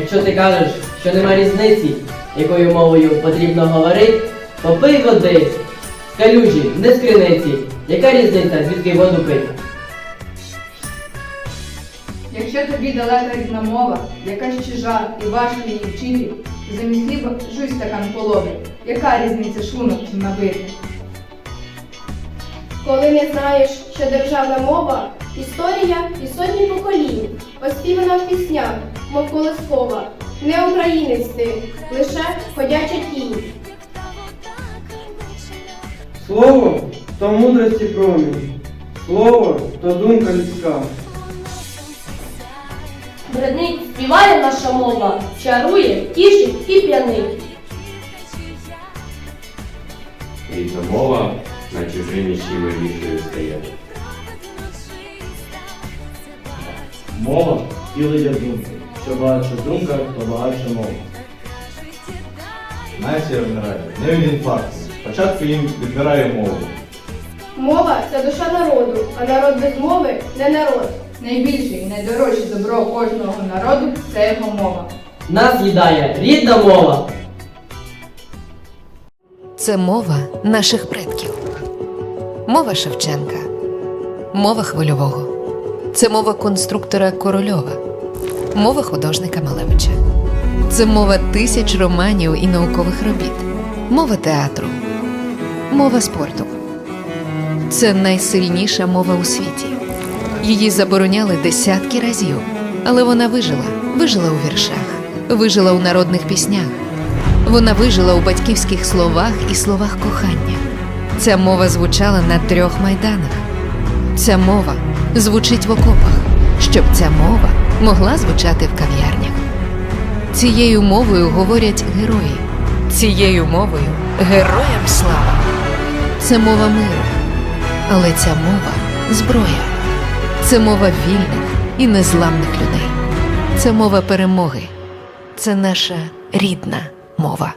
Якщо ти кажеш, що нема різниці, якою мовою потрібно говорити, попий води з калюжі, не з криниці. Яка різниця, звідки воду пити? Якщо тобі далека рідна мова, якась чужа і важко її вчити, замість хліба жуй стакан полови. Яка різниця шлунок чим набити? Коли не знаєш, що державна мова історія і сотні поколінь, оспівана в піснях, мов колискова. Не українець ти, лише ходяча тінь. Слово то мудрості промінь, слово то думка людська. Бренить, співає наша мова, чарує, тішить і п'янить. Рідна мова на чужині вирішує стає. Мова втілення думки. Що багатша думка, то багатша мова. Нація вмирає не від інфаркту. Спочатку їм відбирає мову. Мова це душа народу, а народ без мови не народ. Найбільше і найдорожче добро кожного народу це його мова. Нас їдає рідна мова. Це мова наших предків. Мова Шевченка. Мова хвильового. Це мова конструктора Корольова. Мова художника Малевича. Це мова тисяч романів і наукових робіт. Мова театру. Мова спорту. Це найсильніша мова у світі. Її забороняли десятки разів, але вона вижила. Вижила у віршах, вижила у народних піснях. Вона вижила у батьківських словах і словах кохання. Ця мова звучала на трьох майданах. Ця мова звучить в окопах, щоб ця мова могла звучати в кав'ярнях. Цією мовою говорять герої. Цією мовою героям слава. Це мова миру. Але ця мова зброя. Це мова вільних і незламних людей. Це мова перемоги. Це наша рідна мова.